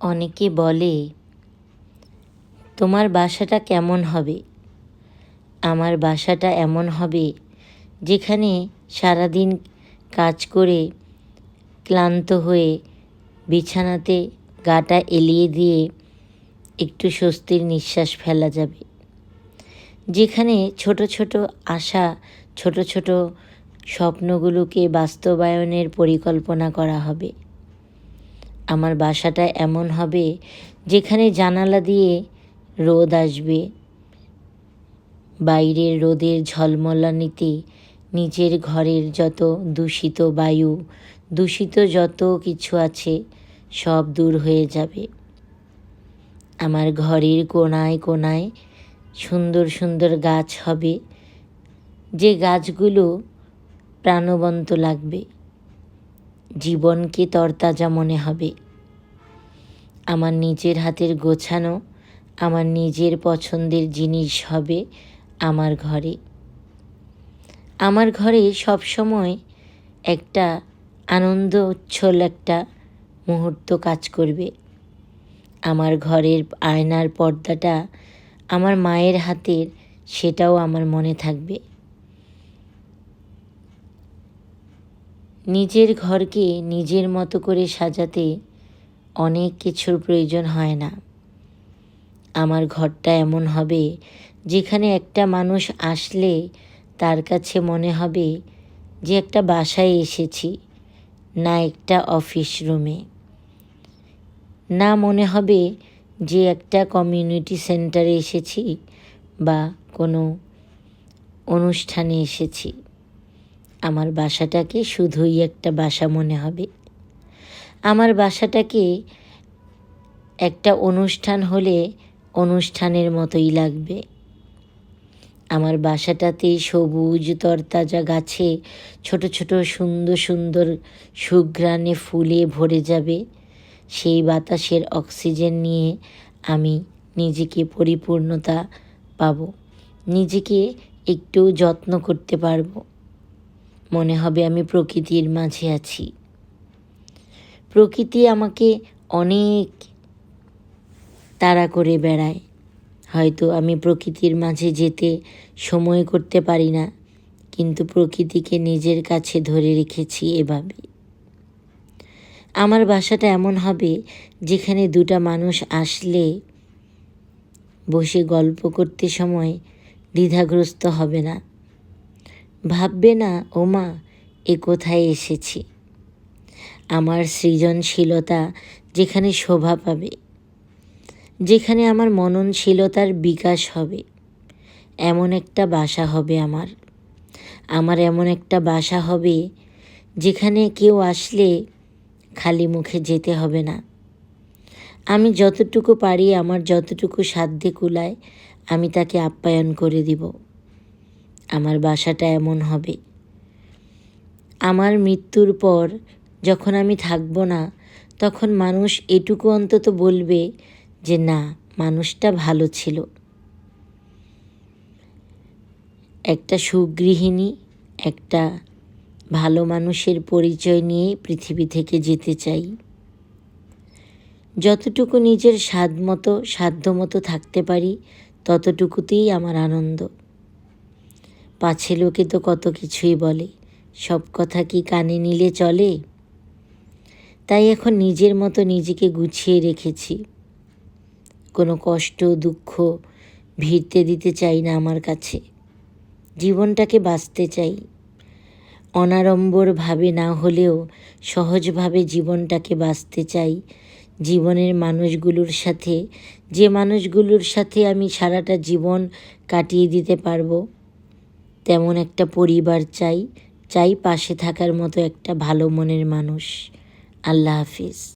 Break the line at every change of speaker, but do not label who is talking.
অনেকে বলে, তোমার বাসাটা কেমন হবে? আমার বাসাটা এমন হবে যেখানে সারাদিন কাজ করে ক্লান্ত হয়ে বিছানাতে গাটা এলিয়ে দিয়ে একটু স্বস্তির নিঃশ্বাস ফেলা যাবে। যেখানে ছোট ছোট আশা, ছোট ছোট স্বপ্নগুলোকে বাস্তবায়নের পরিকল্পনা করা হবে। আমার বাসাটা এমন হবে যেখানে জানালা দিয়ে রোদ আসবে। বাইরের রোদের ঝলমলানিতে নিজের ঘরের যত দূষিত বায়ু, দূষিত যত কিছু আছে, সব দূর হয়ে যাবে। আমার ঘরের কোনায় কোনায় সুন্দর সুন্দর গাছ হবে। যে গাছগুলো প্রাণবন্ত লাগবে। জীবনকে তরতাজা মনে হবে? আমার নিজের হাতের গোছানো, আমার নিজের পছন্দের জিনিস হবে আমার ঘরে। আমার ঘরে সব সময় একটা আনন্দ উচ্ছল একটা মুহূর্ত কাজ করবে। আমার ঘরের আয়নার পর্দাটা আমার মায়ের হাতের, সেটাও আমার মনে থাকবে। নিজের ঘরকে নিজের মতো করে সাজাতে অনেক কিছুর প্রয়োজন হয় না। আমার ঘরটা এমন হবে যেখানে একটা মানুষ আসলে তার কাছে মনে হবে যে একটা বাসায় এসেছি, না একটা অফিস রুমে। না মনে হবে যে একটা কমিউনিটি সেন্টারে এসেছি বা কোনো অনুষ্ঠানে এসেছি। আমার বাসাটাকে শুধুই একটা বাসা মনে হবে। আমার বাসাটাকে একটা অনুষ্ঠান হলে অনুষ্ঠানের মতোই লাগবে। আমার বাসাটাতে সবুজ তরতাজা গাছে ছোট ছোট সুন্দর সুন্দর সুঘ্রাণে ফুলে ভরে যাবে। সেই বাতাসের অক্সিজেন নিয়ে আমি নিজেকে পরিপূর্ণতা পাব। নিজেকে একটু যত্ন করতে পারব। মনে হবে আমি প্রকৃতির মাঝে আছি। প্রকৃতি আমাকে অনেক তাড়া করে বেড়ায়। হয়তো আমি প্রকৃতির মাঝে যেতে সময় করতে পারি না, কিন্তু প্রকৃতিকে নিজের কাছে ধরে রেখেছি এভাবে। আমার বাসাটা এমন হবে যেখানে দুটা মানুষ আসলে বসে গল্প করতে সময় দ্বিধাগ্রস্ত হবে না। ভাববে না ওমা এ কোথায় এসেছি? আমার সৃজনশীলতা যেখানে শোভা পাবে, যেখানে আমার মননশীলতার বিকাশ হবে, এমন একটা বাসা হবে আমার। আমার এমন একটা বাসা হবে যেখানে কেউ আসলে খালি মুখে যেতে হবে না। আমি যতটুকু পারি, আমার যতটুকু সাধ্যে কুলায়, আমি তাকে আপ্যায়ন করে দিব। আমার বাসাটা এমন হবে। আমার মৃত্যুর পর যখন আমি থাকব না, তখন মানুষ এটুকু অন্তত বলবে যে, না, মানুষটা ভালো ছিল। একটা সুগৃহিণী, একটা ভালো মানুষের পরিচয় নিয়ে পৃথিবী থেকে যেতে চাই। যতটুকু নিজের স্বাদ মতো সাধ্য মতো থাকতে পারি, ততটুকুতেই আমার আনন্দ। পাছে লোকে তো কত কিছুই বলে, সব কথা কি কানে নিলে চলে? তাই এখন নিজের মতো নিজেকে গুছিয়ে রেখেছি। কোনো কষ্ট, দুঃখ, ভিড়তে দিতে চাই না আমার কাছে। জীবনটাকে বাঁচতে চাই। অনাড়ম্বরভাবে না হলেও সহজভাবে জীবনটাকে বাঁচতে চাই। জীবনের মানুষগুলোর সাথে, যে মানুষগুলোর সাথে আমি সারাটা জীবন কাটিয়ে দিতে পারব তেমন একটা পরিবার চাই চাই পাশে থাকার মতো একটা ভালো মনের মানুষ। আল্লাহ হাফিজ।